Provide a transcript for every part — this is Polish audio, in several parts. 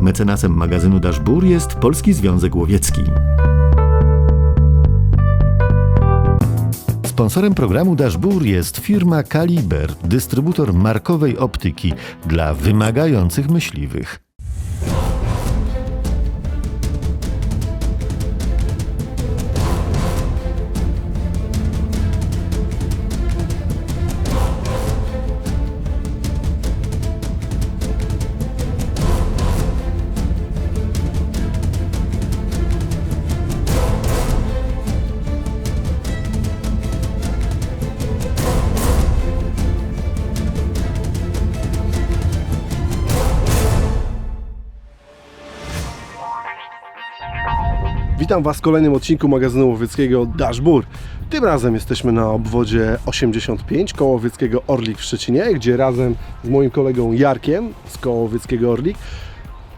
Mecenasem magazynu Daszbur jest Polski Związek Łowiecki. Sponsorem programu Dashbur jest firma Kaliber, dystrybutor markowej optyki dla wymagających myśliwych. Witam Was w kolejnym odcinku magazynu łowieckiego Dashbur. Tym razem jesteśmy na obwodzie 85 koło łowieckiego Orlik w Szczecinie, gdzie razem z moim kolegą Jarkiem z koło łowieckiego Orlik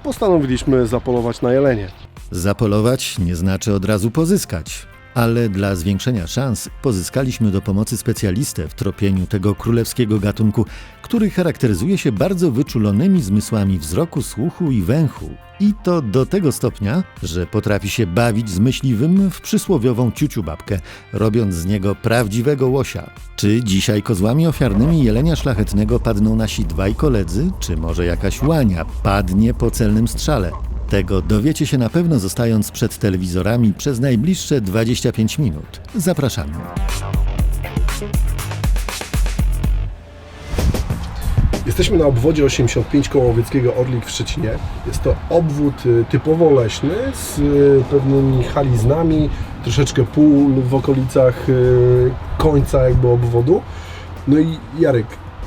postanowiliśmy zapolować na jelenie. Zapolować nie znaczy od razu pozyskać, ale dla zwiększenia szans pozyskaliśmy do pomocy specjalistę w tropieniu tego królewskiego gatunku, który charakteryzuje się bardzo wyczulonymi zmysłami wzroku, słuchu i węchu. I to do tego stopnia, że potrafi się bawić z myśliwym w przysłowiową ciuciu babkę, robiąc z niego prawdziwego łosia. Czy dzisiaj kozłami ofiarnymi jelenia szlachetnego padną nasi dwaj koledzy, czy może jakaś łania padnie po celnym strzale? Tego dowiecie się na pewno zostając przed telewizorami przez najbliższe 25 minut. Zapraszamy. Jesteśmy na obwodzie 85 koło łowieckiego Orlik w Szczecinie. Jest to obwód y, typowo leśny z y, pewnymi haliznami, troszeczkę pól w okolicach y, końca jakby obwodu. No i Jarek,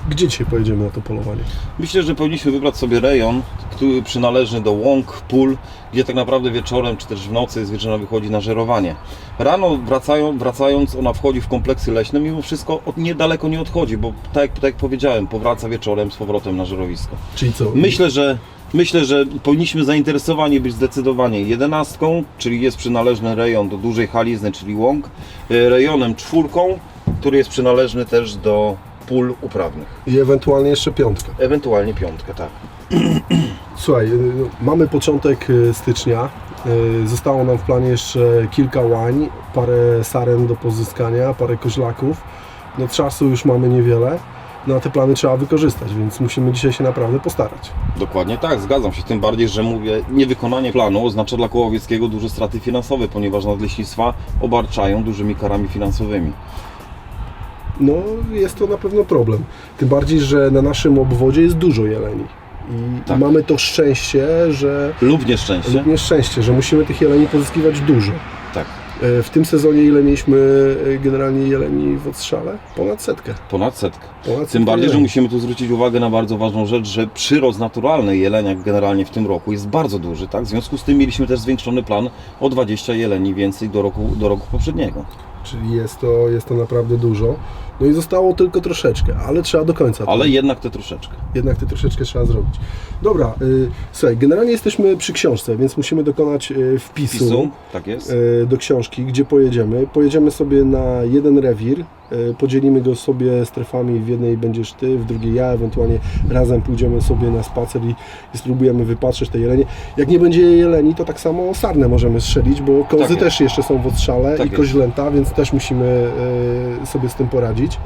gdzie dzisiaj pojedziemy na to polowanie? Myślę, że powinniśmy wybrać sobie rejon, który przynależny do łąk, pól, gdzie tak naprawdę wieczorem czy też w nocy zwierzyna wychodzi na żerowanie. Rano wracają, wracając ona wchodzi w kompleksy leśne, mimo wszystko od, niedaleko nie odchodzi, bo tak, jak- tak jak powiedziałem, powraca wieczorem z powrotem na żerowisko. Czyli co? Myślę, że Myślę, że powinniśmy zainteresowani być zdecydowanie jedenastką, czyli jest przynależny rejon do dużej halizny, czyli łąk, e, rejonem czwórką, który jest przynależny też do pól uprawnych. I ewentualnie jeszcze piątka. Ewentualnie piątkę, tak. Słuchaj, y, mamy początek y, stycznia. Y, Zostało nam w planie jeszcze kilka łań, parę saren do pozyskania, parę koźlaków. No czasu już mamy niewiele. No a te plany trzeba wykorzystać, więc musimy dzisiaj się naprawdę postarać. Dokładnie tak, zgadzam się. Tym bardziej, że mówię, niewykonanie planu oznacza dla Kołowieckiego duże straty finansowe, ponieważ nadleśnictwa obarczają dużymi karami finansowymi. No jest to na pewno problem. Tym bardziej, że na naszym obwodzie jest dużo jeleni. I Tak. mamy to szczęście, że Lub nieszczęście. lub nieszczęście, że musimy tych jeleni pozyskiwać dużo. Tak, E, W tym sezonie ile mieliśmy e, generalnie jeleni w odstrzale? Ponad setkę. ponad setkę. Ponad setkę Tym bardziej, że jeleni. musimy tu zwrócić uwagę na bardzo ważną rzecz, że przyrost naturalny jelenia generalnie w tym roku jest bardzo duży, tak? W związku z tym mieliśmy też zwiększony plan o 20 jeleni więcej do roku, do roku poprzedniego. Czyli jest to, jest to naprawdę dużo. No i zostało tylko troszeczkę, ale trzeba do końca. Ale jednak te troszeczkę. Jednak te troszeczkę trzeba zrobić. Dobra, y, słuchaj, generalnie jesteśmy przy książce, więc musimy dokonać y, wpisu, Pisu, tak jest. y, do książki, gdzie pojedziemy. Pojedziemy sobie na jeden rewir, podzielimy go sobie strefami, w jednej będziesz ty, w drugiej ja, ewentualnie razem pójdziemy sobie na spacer i, i spróbujemy wypatrzeć te jelenie. Jak nie będzie jeleni, to tak samo sarnę możemy strzelić, bo kozy Tak też jeszcze są w odstrzale Tak i jest. koźlęta, więc też musimy y, sobie z tym poradzić.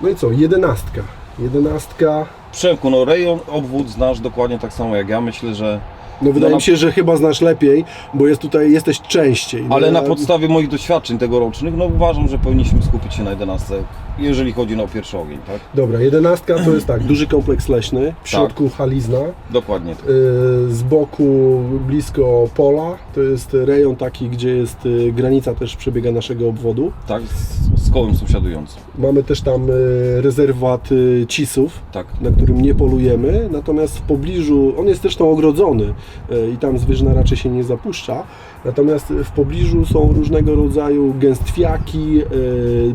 No i co, jedenastka. Jedenastka, Przemku, no rejon, obwód znasz dokładnie tak samo jak ja. Myślę, że no wydaje na- mi się, że chyba znasz lepiej, bo jest tutaj, jesteś częściej. Ale No, na podstawie moich doświadczeń tegorocznych, no uważam, że powinniśmy skupić się na 11, jeżeli chodzi o pierwszy ogień, tak? Dobra, jedenastka to jest tak, duży kompleks leśny, w środku halizna, Dokładnie tak. yy, z boku blisko pola, to jest rejon taki, gdzie jest yy, granica też przebiega naszego obwodu. Tak, z, z kołem sąsiadującym. Mamy też tam yy, rezerwat cisów, Tak. na którym nie polujemy, natomiast w pobliżu, on jest zresztą ogrodzony i tam zwierzyna raczej się nie zapuszcza, natomiast w pobliżu są różnego rodzaju gęstwiaki, yy,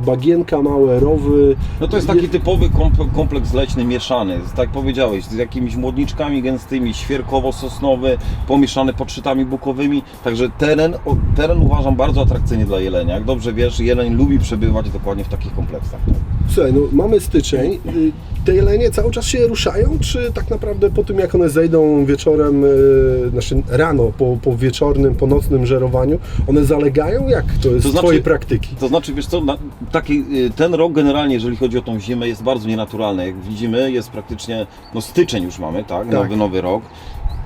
bagienka, małe rowy. No to jest taki typowy komp- kompleks leśny mieszany, tak powiedziałeś, z jakimiś młodniczkami gęstymi, świerkowo-sosnowy, pomieszany podszytami bukowymi, także teren, teren uważam bardzo atrakcyjny dla jelenia. Jak dobrze wiesz, jeleń lubi przebywać dokładnie w takich kompleksach. Tak? Słuchaj, no mamy styczeń, y, te jelenie cały czas się ruszają, czy tak naprawdę po tym jak one zejdą wieczorem, y, znaczy rano, po, po wieczornym, po nocnym żerowaniu, one zalegają? Jak to jest To znaczy- Twojej praktyki? To znaczy, wiesz co, taki, y, ten rok generalnie, jeżeli chodzi o tą zimę, jest bardzo nienaturalny. Jak widzimy, jest praktycznie, no styczeń już mamy, tak? Tak. Nowy, nowy rok.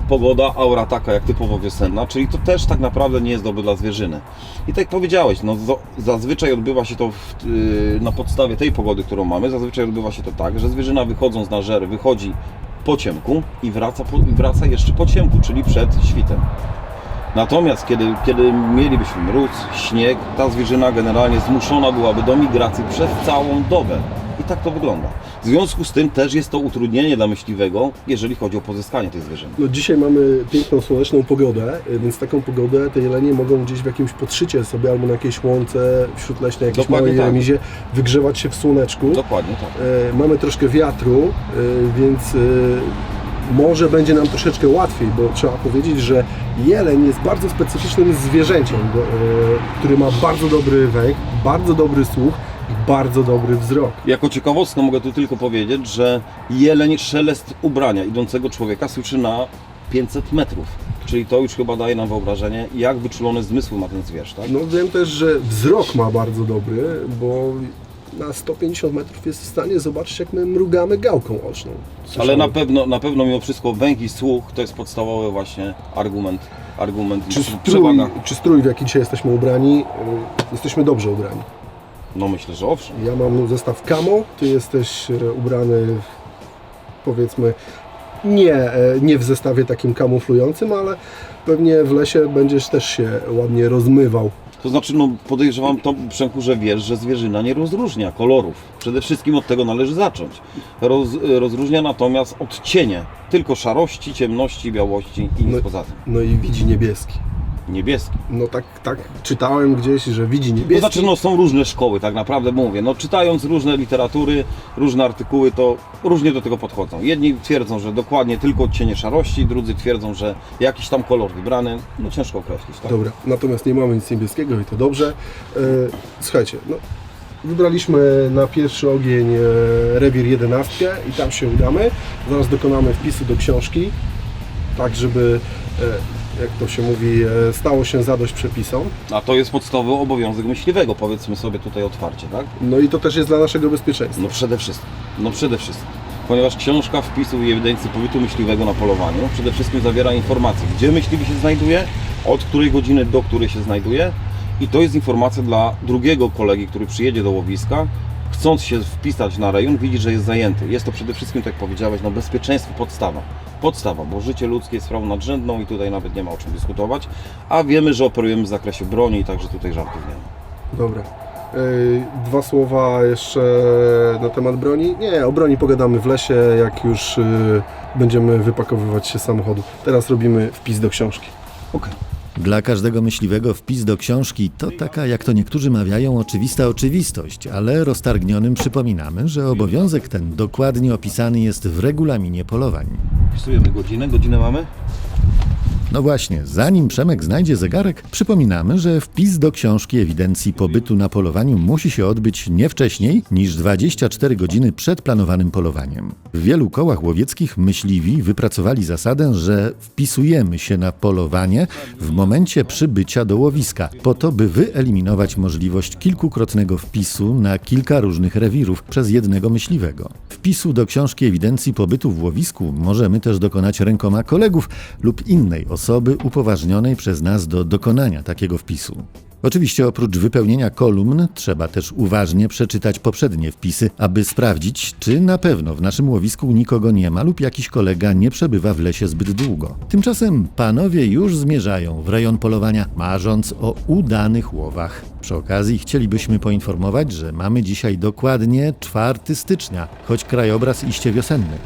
Pogoda, aura taka jak typowo wiosenna, czyli to też tak naprawdę nie jest dobre dla zwierzyny. I tak jak powiedziałeś, no zazwyczaj odbywa się to w, y, na podstawie tej pogody, którą mamy, zazwyczaj odbywa się to tak, że zwierzyna wychodząc na żer wychodzi po ciemku i wraca, po, i wraca jeszcze po ciemku, czyli przed świtem. Natomiast kiedy, kiedy mielibyśmy mróz, śnieg, ta zwierzyna generalnie zmuszona byłaby do migracji przez całą dobę. I tak to wygląda. W związku z tym też jest to utrudnienie dla myśliwego, jeżeli chodzi o pozyskanie tej zwierzyny. No dzisiaj mamy piękną, słoneczną pogodę, więc taką pogodę te jelenie mogą gdzieś w jakimś podszycie sobie albo na jakiejś łące wśród leśnej, jakiejś Dokładnie małej tak. remizie, wygrzewać się w słoneczku. Dokładnie tak. E, mamy troszkę wiatru, e, więc e, może będzie nam troszeczkę łatwiej, bo trzeba powiedzieć, że jeleń jest bardzo specyficznym zwierzęciem, bo, e, który ma bardzo dobry węch, bardzo dobry słuch i bardzo dobry wzrok. Jako ciekawostkę mogę tu tylko powiedzieć, że jeleń szelest ubrania idącego człowieka słyszy na 500 metrów. Czyli to już chyba daje nam wyobrażenie, jak wyczulone zmysły ma ten zwierz, tak? No wiem też, że wzrok ma bardzo dobry, bo na 150 metrów jest w stanie zobaczyć, jak my mrugamy gałką oczną. Ale Słyszałem. na pewno, na pewno mimo wszystko węch i słuch to jest podstawowy właśnie argument, argument Czy strój, czy strój, w jaki dzisiaj jesteśmy ubrani, e, jesteśmy dobrze ubrani. No myślę, że owszem. Ja mam zestaw camo, ty jesteś e, ubrany w, powiedzmy nie, e, nie w zestawie takim kamuflującym, ale pewnie w lesie będziesz też się ładnie rozmywał. To znaczy, no podejrzewam to, Przemku, że wiesz, że zwierzyna nie rozróżnia kolorów. Przede wszystkim od tego należy zacząć. Roz, rozróżnia natomiast odcienie. Tylko szarości, ciemności, białości i nic No- poza tym. No i widzi niebieski. Niebieski. No tak, tak czytałem gdzieś, że widzi To niebieski. znaczy, no są różne szkoły, tak naprawdę mówię. No czytając różne literatury, różne artykuły, to różnie do tego podchodzą. Jedni twierdzą, że dokładnie tylko odcienie szarości, drudzy twierdzą, że jakiś tam kolor wybrany. No ciężko określić, tak? Dobra, natomiast nie mamy nic niebieskiego i to dobrze. E, słuchajcie, no, wybraliśmy na pierwszy ogień e, rewir 11 i tam się udamy. Zaraz dokonamy wpisu do książki, tak żeby, e, jak to się mówi, e, stało się zadość przepisom. A to jest podstawowy obowiązek myśliwego, powiedzmy sobie tutaj otwarcie, tak? No i to też jest dla naszego bezpieczeństwa. No przede wszystkim. No przede wszystkim. Ponieważ książka wpisu i ewidencji pobytu myśliwego na polowaniu przede wszystkim zawiera informacje, gdzie myśliwy się znajduje, od której godziny do której się znajduje i to jest informacja dla drugiego kolegi, który przyjedzie do łowiska, chcąc się wpisać na rejon, widzi, że jest zajęty. Jest to przede wszystkim, tak jak powiedziałeś, no bezpieczeństwo podstawa. Podstawa, bo życie ludzkie jest sprawą nadrzędną i tutaj nawet nie ma o czym dyskutować, a wiemy, że operujemy w zakresie broni i także tutaj żartów nie ma. Dobra. E, Dwa słowa jeszcze na temat broni. Nie, o broni pogadamy w lesie, jak już e, będziemy wypakowywać się z samochodu. Teraz robimy wpis do książki. Okej. Dla każdego myśliwego wpis do książki to taka, jak to niektórzy mawiają, oczywista oczywistość, ale roztargnionym przypominamy, że obowiązek ten dokładnie opisany jest w regulaminie polowań. Wpisujemy godzinę. Godzinę mamy? No właśnie, zanim Przemek znajdzie zegarek, przypominamy, że wpis do książki ewidencji pobytu na polowaniu musi się odbyć nie wcześniej niż 24 godziny przed planowanym polowaniem. W wielu kołach łowieckich myśliwi wypracowali zasadę, że wpisujemy się na polowanie w momencie przybycia do łowiska, po to, by wyeliminować możliwość kilkukrotnego wpisu na kilka różnych rewirów przez jednego myśliwego. Wpisu do książki ewidencji pobytu w łowisku możemy też dokonać rękoma kolegów lub innej osoby upoważnionej przez nas do dokonania takiego wpisu. Oczywiście oprócz wypełnienia kolumn trzeba też uważnie przeczytać poprzednie wpisy, aby sprawdzić, czy na pewno w naszym łowisku nikogo nie ma lub jakiś kolega nie przebywa w lesie zbyt długo. Tymczasem panowie już zmierzają w rejon polowania, marząc o udanych łowach. Przy okazji chcielibyśmy poinformować, że mamy dzisiaj dokładnie 4 stycznia, choć krajobraz iście wiosenny.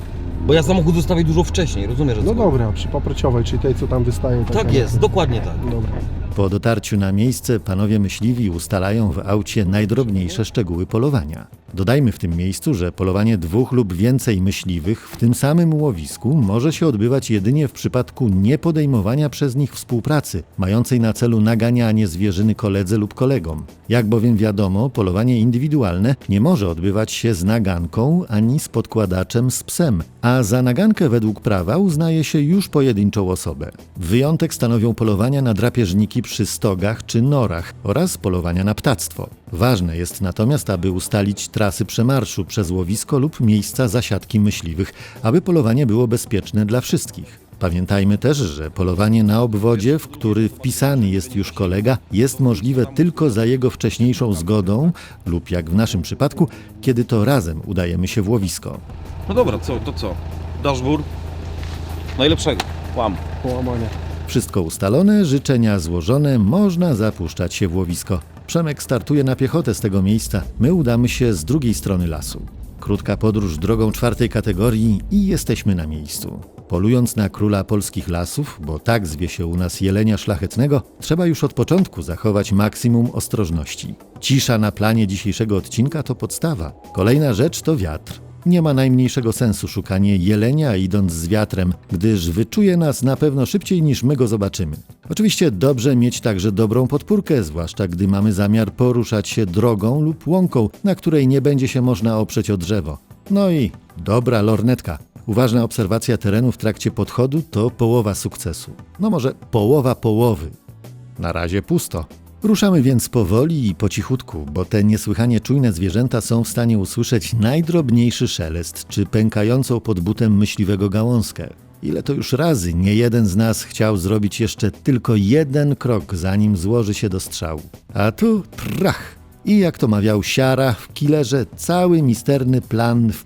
Bo ja samochód zostawię dużo wcześniej, rozumiesz? o co No chodzi? dobra, przy paprociowej, czyli tej, co tam wystaje. taka- Tak jest, dokładnie tak. Dobra. Po dotarciu na miejsce panowie myśliwi ustalają w aucie najdrobniejsze szczegóły polowania. Dodajmy w tym miejscu, że polowanie dwóch lub więcej myśliwych w tym samym łowisku może się odbywać jedynie w przypadku niepodejmowania przez nich współpracy, mającej na celu naganianie zwierzyny koledze lub kolegom. Jak bowiem wiadomo, polowanie indywidualne nie może odbywać się z naganką ani z podkładaczem z psem, a za nagankę według prawa uznaje się już pojedynczą osobę. Wyjątek stanowią polowania na drapieżniki przy stogach czy norach oraz polowania na ptactwo. Ważne jest natomiast, aby ustalić trasy przemarszu przez łowisko lub miejsca zasiadki myśliwych, aby polowanie było bezpieczne dla wszystkich. Pamiętajmy też, że polowanie na obwodzie, w który wpisany jest już kolega, jest możliwe tylko za jego wcześniejszą zgodą lub jak w naszym przypadku, kiedy to razem udajemy się w łowisko. No dobra, co, to co? Daszbur? Najlepszego. Łam. Połamania. Wszystko ustalone, życzenia złożone, można zapuszczać się w łowisko. Przemek startuje na piechotę z tego miejsca, my udamy się z drugiej strony lasu. Krótka podróż drogą czwartej kategorii i jesteśmy na miejscu. Polując na króla polskich lasów, bo tak zwie się u nas jelenia szlachetnego, trzeba już od początku zachować maksimum ostrożności. Cisza na planie dzisiejszego odcinka to podstawa. Kolejna rzecz to wiatr. Nie ma najmniejszego sensu szukanie jelenia idąc z wiatrem, gdyż wyczuje nas na pewno szybciej niż my go zobaczymy. Oczywiście dobrze mieć także dobrą podpórkę, zwłaszcza gdy mamy zamiar poruszać się drogą lub łąką, na której nie będzie się można oprzeć o drzewo. No i dobra lornetka. Uważna obserwacja terenu w trakcie podchodu to połowa sukcesu. No może połowa połowy. Na razie pusto. Ruszamy więc powoli i po cichutku, bo te niesłychanie czujne zwierzęta są w stanie usłyszeć najdrobniejszy szelest czy pękającą pod butem myśliwego gałązkę. Ile to już razy nie jeden z nas chciał zrobić jeszcze tylko jeden krok, zanim złoży się do strzału. A tu trach! I jak to mawiał Siara w killerze, cały misterny plan w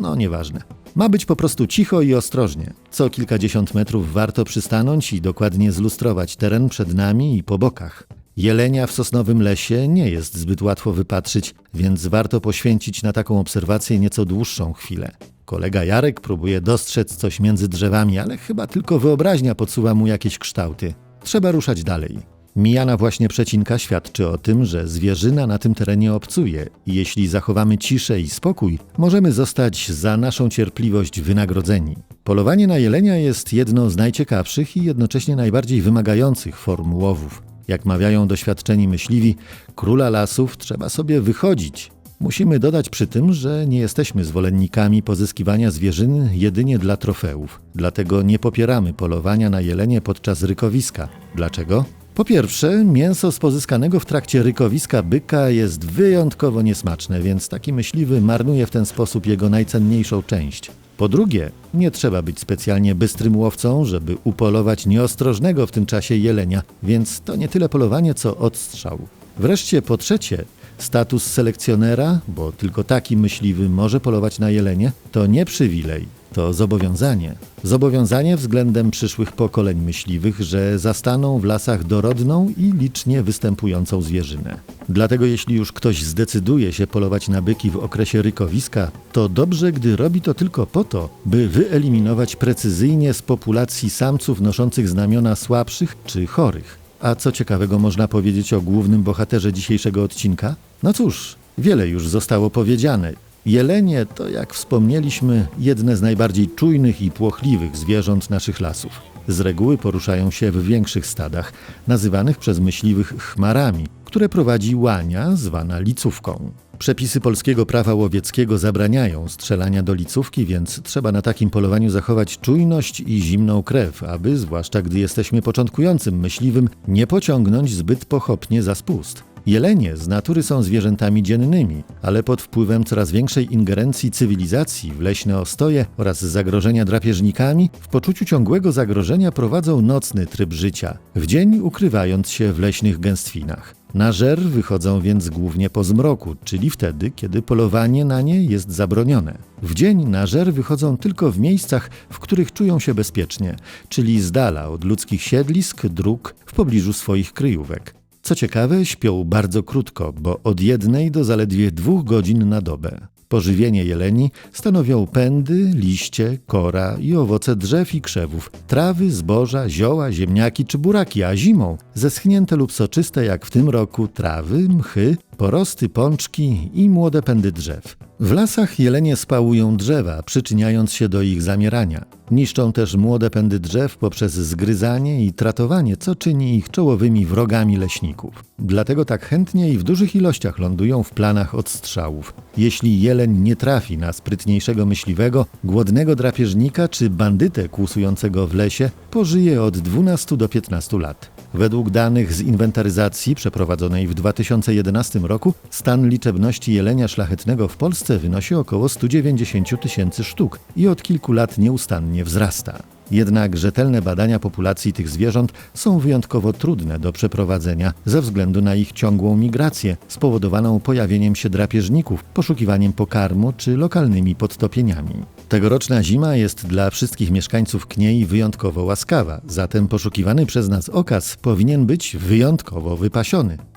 no nieważne. Ma być po prostu cicho i ostrożnie. Co kilkadziesiąt metrów warto przystanąć i dokładnie zlustrować teren przed nami i po bokach. Jelenia w sosnowym lesie nie jest zbyt łatwo wypatrzyć, więc warto poświęcić na taką obserwację nieco dłuższą chwilę. Kolega Jarek próbuje dostrzec coś między drzewami, ale chyba tylko wyobraźnia podsuwa mu jakieś kształty. Trzeba ruszać dalej. Mijana właśnie przecinka świadczy o tym, że zwierzyna na tym terenie obcuje i jeśli zachowamy ciszę i spokój, możemy zostać za naszą cierpliwość wynagrodzeni. Polowanie na jelenia jest jedną z najciekawszych i jednocześnie najbardziej wymagających form łowów. Jak mawiają doświadczeni myśliwi, króla lasów trzeba sobie wychodzić. Musimy dodać przy tym, że nie jesteśmy zwolennikami pozyskiwania zwierzyny jedynie dla trofeów. Dlatego nie popieramy polowania na jelenie podczas rykowiska. Dlaczego? Po pierwsze, mięso z pozyskanego w trakcie rykowiska byka jest wyjątkowo niesmaczne, więc taki myśliwy marnuje w ten sposób jego najcenniejszą część. Po drugie, nie trzeba być specjalnie bystrym łowcą, żeby upolować nieostrożnego w tym czasie jelenia, więc to nie tyle polowanie, co odstrzał. Wreszcie po trzecie, status selekcjonera, bo tylko taki myśliwy może polować na jelenie, to nie przywilej, to zobowiązanie. Zobowiązanie względem przyszłych pokoleń myśliwych, że zastaną w lasach dorodną i licznie występującą zwierzynę. Dlatego jeśli już ktoś zdecyduje się polować na byki w okresie rykowiska, to dobrze, gdy robi to tylko po to, by wyeliminować precyzyjnie z populacji samców noszących znamiona słabszych czy chorych. A co ciekawego można powiedzieć o głównym bohaterze dzisiejszego odcinka? No cóż, wiele już zostało powiedziane. Jelenie to, jak wspomnieliśmy, jedne z najbardziej czujnych i płochliwych zwierząt naszych lasów. Z reguły poruszają się w większych stadach, nazywanych przez myśliwych chmarami, które prowadzi łania zwana licówką. Przepisy polskiego prawa łowieckiego zabraniają strzelania do licówki, więc trzeba na takim polowaniu zachować czujność i zimną krew, aby, zwłaszcza gdy jesteśmy początkującym myśliwym, nie pociągnąć zbyt pochopnie za spust. Jelenie z natury są zwierzętami dziennymi, ale pod wpływem coraz większej ingerencji cywilizacji w leśne ostoje oraz zagrożenia drapieżnikami, w poczuciu ciągłego zagrożenia prowadzą nocny tryb życia, w dzień ukrywając się w leśnych gęstwinach. Na żer wychodzą więc głównie po zmroku, czyli wtedy, kiedy polowanie na nie jest zabronione. W dzień na żer wychodzą tylko w miejscach, w których czują się bezpiecznie, czyli z dala od ludzkich siedlisk, dróg, w pobliżu swoich kryjówek. Co ciekawe, śpią bardzo krótko, bo od jednej do zaledwie dwóch godzin na dobę. Pożywienie jeleni stanowią pędy, liście, kora i owoce drzew i krzewów, trawy, zboża, zioła, ziemniaki czy buraki, a zimą zeschnięte lub soczyste jak w tym roku trawy, mchy, porosty, pączki i młode pędy drzew. W lasach jelenie spałują drzewa, przyczyniając się do ich zamierania. Niszczą też młode pędy drzew poprzez zgryzanie i tratowanie, co czyni ich czołowymi wrogami leśników. Dlatego tak chętnie i w dużych ilościach lądują w planach odstrzałów. Jeśli jeleń nie trafi na sprytniejszego myśliwego, głodnego drapieżnika czy bandytę kłusującego w lesie, pożyje od 12 do 15 lat. Według danych z inwentaryzacji przeprowadzonej w 2011 roku stan liczebności jelenia szlachetnego w Polsce wynosi około 190 tysięcy sztuk i od kilku lat nieustannie wzrasta. Jednak rzetelne badania populacji tych zwierząt są wyjątkowo trudne do przeprowadzenia ze względu na ich ciągłą migrację spowodowaną pojawieniem się drapieżników, poszukiwaniem pokarmu czy lokalnymi podtopieniami. Tegoroczna zima jest dla wszystkich mieszkańców Kniei wyjątkowo łaskawa, zatem poszukiwany przez nas okaz powinien być wyjątkowo wypasiony.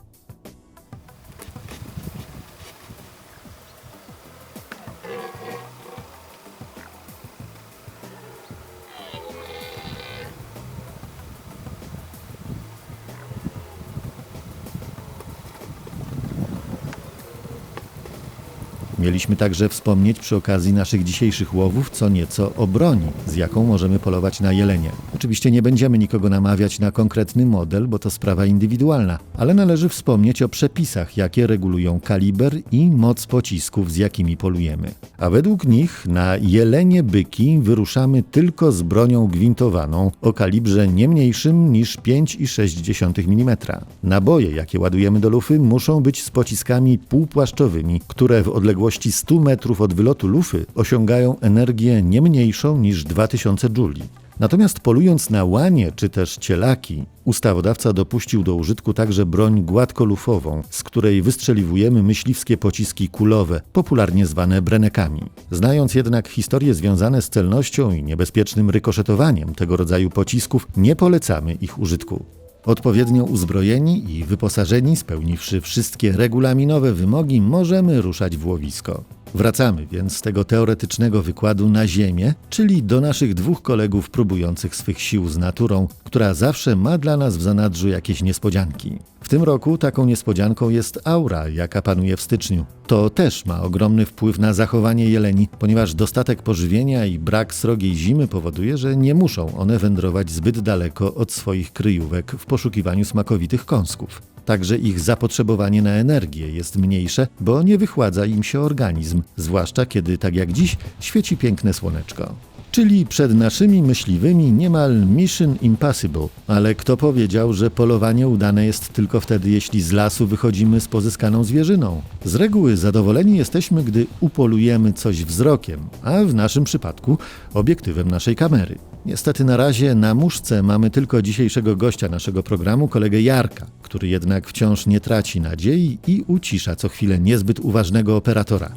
Mieliśmy także wspomnieć przy okazji naszych dzisiejszych łowów co nieco o broni, z jaką możemy polować na jelenie. Oczywiście nie będziemy nikogo namawiać na konkretny model, bo to sprawa indywidualna, ale należy wspomnieć o przepisach, jakie regulują kaliber i moc pocisków, z jakimi polujemy. A według nich na jelenie byki wyruszamy tylko z bronią gwintowaną o kalibrze nie mniejszym niż 5,6 mm. Naboje, jakie ładujemy do lufy, muszą być z pociskami półpłaszczowymi, które w odległości 100 metrów od wylotu lufy osiągają energię nie mniejszą niż 2000 jouli. Natomiast polując na łanie czy też cielaki, ustawodawca dopuścił do użytku także broń gładkolufową, z której wystrzeliwujemy myśliwskie pociski kulowe, popularnie zwane brenekami. Znając jednak historie związane z celnością i niebezpiecznym rykoszetowaniem tego rodzaju pocisków, nie polecamy ich użytku. Odpowiednio uzbrojeni i wyposażeni, spełniwszy wszystkie regulaminowe wymogi, możemy ruszać w łowisko. Wracamy więc z tego teoretycznego wykładu na Ziemię, czyli do naszych dwóch kolegów próbujących swych sił z naturą, która zawsze ma dla nas w zanadrzu jakieś niespodzianki. W tym roku taką niespodzianką jest aura, jaka panuje w styczniu. To też ma ogromny wpływ na zachowanie jeleni, ponieważ dostatek pożywienia i brak srogiej zimy powoduje, że nie muszą one wędrować zbyt daleko od swoich kryjówek w poszukiwaniu smakowitych kąsków. Także ich zapotrzebowanie na energię jest mniejsze, bo nie wychładza im się organizm, zwłaszcza kiedy, tak jak dziś, świeci piękne słoneczko. Czyli przed naszymi myśliwymi niemal mission impossible. Ale kto powiedział, że polowanie udane jest tylko wtedy, jeśli z lasu wychodzimy z pozyskaną zwierzyną? Z reguły zadowoleni jesteśmy, gdy upolujemy coś wzrokiem, a w naszym przypadku obiektywem naszej kamery. Niestety na razie na muszce mamy tylko dzisiejszego gościa naszego programu, kolegę Jarka, który jednak wciąż nie traci nadziei i ucisza co chwilę niezbyt uważnego operatora.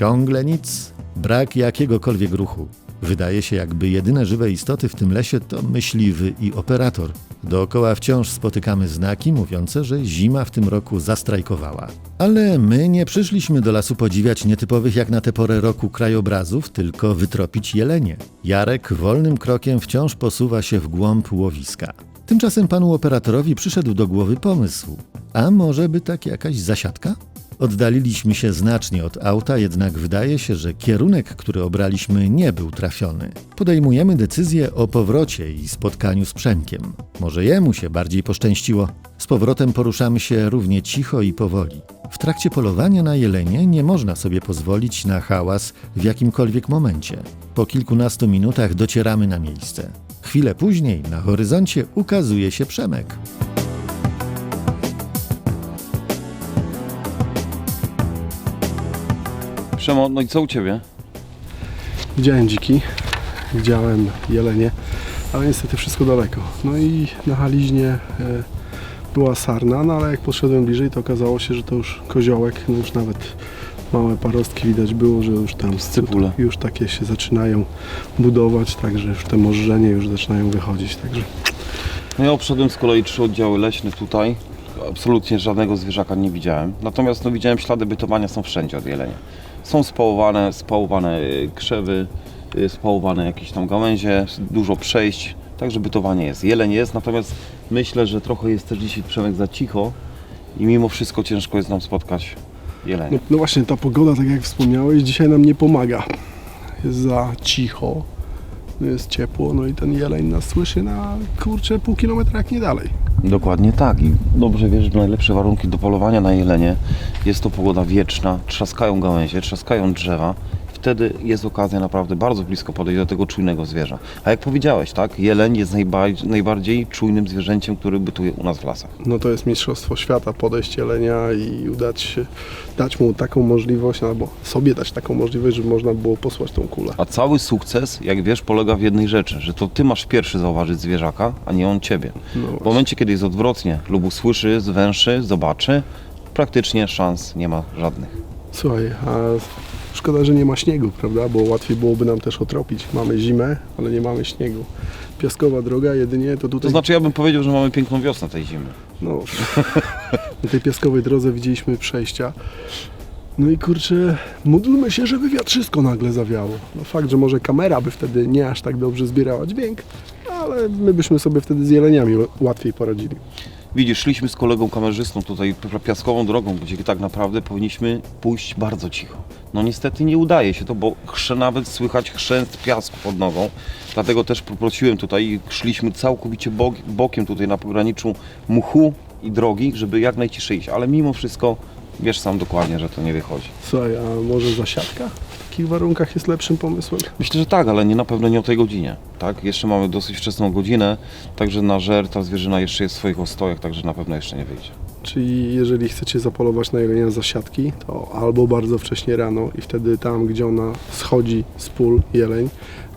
Ciągle nic, brak jakiegokolwiek ruchu. Wydaje się, jakby jedyne żywe istoty w tym lesie to myśliwy i operator. Dookoła wciąż spotykamy znaki mówiące, że zima w tym roku zastrajkowała. Ale my nie przyszliśmy do lasu podziwiać nietypowych jak na tę porę roku krajobrazów, tylko wytropić jelenie. Jarek wolnym krokiem wciąż posuwa się w głąb łowiska. Tymczasem panu operatorowi przyszedł do głowy pomysł. A może by tak jakaś zasiadka? Oddaliliśmy się znacznie od auta, jednak wydaje się, że kierunek, który obraliśmy, nie był trafiony. Podejmujemy decyzję o powrocie i spotkaniu z Przemkiem. Może jemu się bardziej poszczęściło. Z powrotem poruszamy się równie cicho i powoli. W trakcie polowania na jelenie nie można sobie pozwolić na hałas w jakimkolwiek momencie. Po kilkunastu minutach docieramy na miejsce. Chwilę później na horyzoncie ukazuje się Przemek. Przemo, no i co u Ciebie? Widziałem dziki, widziałem jelenie, ale niestety wszystko daleko. No i na Haliźnie e, była sarna, no ale jak podszedłem bliżej, to okazało się, że to już koziołek, no już nawet Małe parostki widać było, że już tam Scypule. już takie się zaczynają budować, także już te możżenie już zaczynają wychodzić, także No ja obszedłem z kolei trzy oddziały leśne tutaj. Absolutnie żadnego zwierzaka nie widziałem. Natomiast no, widziałem ślady bytowania są wszędzie od jelenia. Są spałowane, spałowane y, krzewy, y, spałowane jakieś tam gałęzie, dużo przejść. Także bytowanie jest. Jeleń jest, natomiast myślę, że trochę jest też dzisiaj Przemek za cicho i mimo wszystko ciężko jest nam spotkać jelenia. No, no właśnie, ta pogoda, tak jak wspomniałeś, dzisiaj nam nie pomaga. Jest za cicho, jest ciepło, no i ten jeleń nas słyszy na kurczę pół kilometra jak nie dalej. Dokładnie tak i dobrze wiesz, że najlepsze warunki do polowania na jelenie jest to pogoda wieczna, trzaskają gałęzie, trzaskają drzewa. Wtedy jest okazja naprawdę bardzo blisko podejść do tego czujnego zwierza. A jak powiedziałeś, tak, jeleń jest najbardziej, najbardziej czujnym zwierzęciem, który bytuje u nas w lasach. No to jest mistrzostwo świata, podejść jelenia i udać się, dać mu taką możliwość, albo sobie dać taką możliwość, żeby można było posłać tą kulę. A cały sukces, jak wiesz, polega w jednej rzeczy, że to ty masz pierwszy zauważyć zwierzaka, a nie on ciebie. No W momencie, kiedy jest odwrotnie, lub usłyszy, zwęszy, zobaczy, praktycznie szans nie ma żadnych. Słuchaj, a szkoda, że nie ma śniegu, prawda? Bo łatwiej byłoby nam też otropić. Mamy zimę, ale nie mamy śniegu. Piaskowa droga jedynie to tutaj... To znaczy, ja bym powiedział, że mamy piękną wiosnę tej zimy. No, na tej piaskowej drodze widzieliśmy przejścia. No i kurczę, módlmy się, żeby wiatrzysko nagle zawiało. No fakt, że może kamera by wtedy nie aż tak dobrze zbierała dźwięk, ale my byśmy sobie wtedy z jeleniami łatwiej poradzili. Widzisz, szliśmy z kolegą kamerzystą tutaj pi- piaskową drogą, gdzie tak naprawdę powinniśmy pójść bardzo cicho. No niestety nie udaje się to, bo chrze nawet słychać chrzęst piasku pod nogą. Dlatego też poprosiłem tutaj szliśmy całkowicie bok, bokiem tutaj na pograniczu mchu i drogi, żeby jak najciszej iść. Ale mimo wszystko wiesz sam dokładnie, że to nie wychodzi. Słuchaj, a może zasiadka takich warunkach jest lepszym pomysłem? Myślę, że tak, ale nie na pewno nie o tej godzinie. Tak? Jeszcze mamy dosyć wczesną godzinę, także na żer ta zwierzyna jeszcze jest w swoich ostojach, także na pewno jeszcze nie wyjdzie. Czyli jeżeli chcecie zapolować na jelenia z zasiadki, to albo bardzo wcześnie rano i wtedy tam, gdzie ona schodzi z pól jeleń,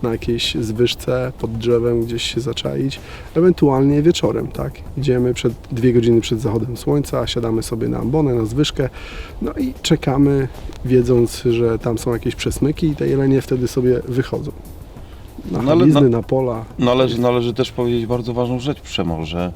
na jakiejś zwyżce pod drzewem gdzieś się zaczaić, ewentualnie wieczorem, tak? Idziemy przed, dwie godziny przed zachodem słońca, siadamy sobie na ambonę, na zwyżkę, no i czekamy, wiedząc, że tam są jakieś przesmyki i te jelenie wtedy sobie wychodzą. Na No ale na- na pola. Należy, należy też powiedzieć bardzo ważną rzecz, Przemo, że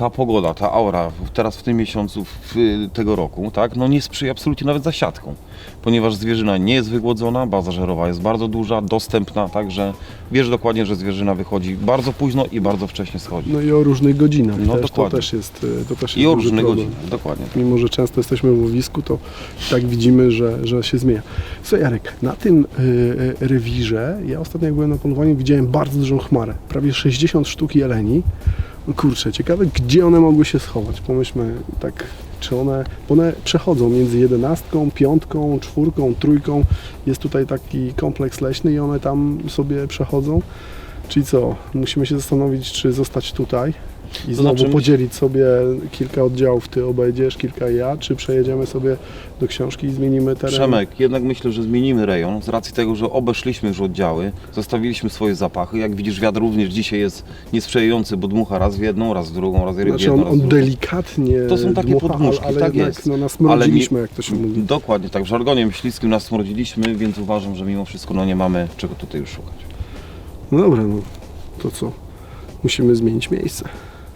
ta pogoda, ta aura teraz w tym miesiącu w, tego roku, tak, no nie sprzyja absolutnie nawet zasiadką, ponieważ zwierzyna nie jest wygłodzona, baza żerowa jest bardzo duża, dostępna, także wiesz dokładnie, że zwierzyna wychodzi bardzo późno i bardzo wcześnie schodzi. No i o różnych godzinach No też, to dokładnie. też jest, y, to też jest I o różnych problem. godzinach, dokładnie. mimo że często jesteśmy w łowisku, to tak widzimy, że, że się zmienia. Słuchaj Jarek, na tym y, y, rewirze, ja ostatnio jak byłem na polowaniu, widziałem bardzo dużą chmarę, prawie 60 sztuk jeleni. No kurczę, ciekawe gdzie one mogły się schować. Pomyślmy tak, czy one, one przechodzą między jedenastką, piątką, czwórką, trójką. Jest tutaj taki kompleks leśny i one tam sobie przechodzą. Czyli co, musimy się zastanowić, czy zostać tutaj i znowu znaczy, podzielić sobie kilka oddziałów, ty obejdziesz, kilka ja, czy przejedziemy sobie do książki i zmienimy teren? Przemek, jednak myślę, że zmienimy rejon z racji tego, że obeszliśmy już oddziały, zostawiliśmy swoje zapachy. Jak widzisz, wiatr również dzisiaj jest niesprzyjający, bo dmucha raz w jedną, raz w drugą, raz w jedną, Znaczy on, raz w on drugą. delikatnie To są takie dmucha, podmuszki, ale, ale tak jednak jest. no, nasmrodziliśmy, jak to się mówi. Dokładnie, tak w żargonie myśliwskim nas smrodziliśmy, więc uważam, że mimo wszystko no nie mamy czego tutaj już szukać. No dobra, no to co? Musimy zmienić miejsce.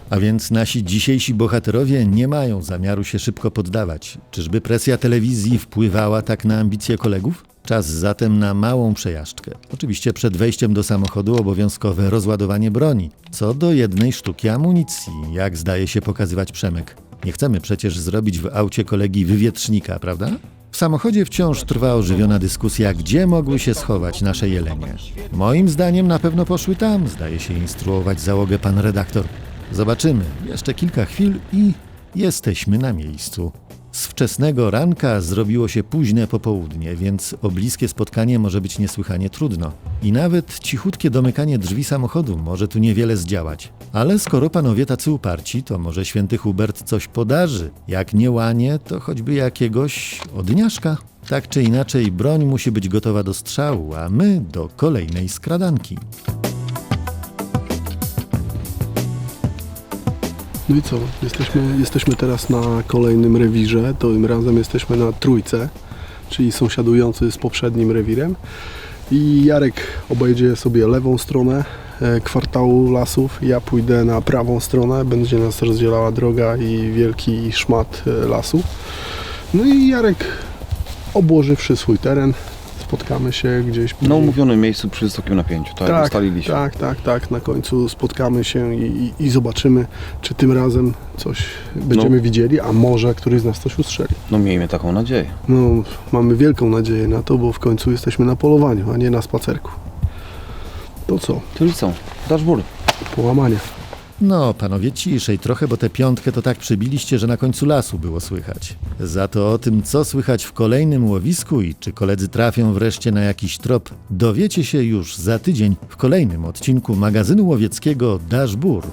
A więc nasi dzisiejsi bohaterowie nie mają zamiaru się szybko poddawać. Czyżby presja telewizji wpływała tak na ambicje kolegów? Czas zatem na małą przejażdżkę. Oczywiście przed wejściem do samochodu obowiązkowe rozładowanie broni. Co do jednej sztuki amunicji, jak zdaje się pokazywać Przemek. Nie chcemy przecież zrobić w aucie kolegi wywietrznika, prawda? W samochodzie wciąż trwa ożywiona dyskusja, gdzie mogły się schować nasze jelenie. Moim zdaniem na pewno poszły tam, zdaje się instruować załogę pan redaktor. Zobaczymy. Jeszcze kilka chwil i jesteśmy na miejscu. Z wczesnego ranka zrobiło się późne popołudnie, więc o bliskie spotkanie może być niesłychanie trudno. I nawet cichutkie domykanie drzwi samochodu może tu niewiele zdziałać. Ale skoro panowie tacy uparci, to może święty Hubert coś podarzy. Jak nie łanie, to choćby jakiegoś odniaszka. Tak czy inaczej, broń musi być gotowa do strzału, a my do kolejnej skradanki. No i co? Jesteśmy, jesteśmy teraz na kolejnym rewirze. Tym razem jesteśmy na trójce. czyli sąsiadujący z poprzednim rewirem. I Jarek obejdzie sobie lewą stronę e, kwartału lasów. Ja pójdę na prawą stronę, będzie nas rozdzielała droga i wielki szmat e, lasu. No i Jarek obłożywszy swój teren, spotkamy się gdzieś Na później. umówionym miejscu przy wysokim napięciu, tak, jak ustaliliśmy. tak, tak, tak. Na końcu spotkamy się i, i, i zobaczymy, czy tym razem coś będziemy No. widzieli, a może któryś z nas coś ustrzeli. No miejmy taką nadzieję. No, mamy wielką nadzieję na to, bo w końcu jesteśmy na polowaniu, a nie na spacerku. To co? Czyli co? Dasz bór. Połamanie. No, panowie, ciszej trochę, bo tę piątkę to tak przybiliście, że na końcu lasu było słychać. Za to o tym, co słychać w kolejnym łowisku i czy koledzy trafią wreszcie na jakiś trop, dowiecie się już za tydzień w kolejnym odcinku magazynu łowieckiego Dasz Bór.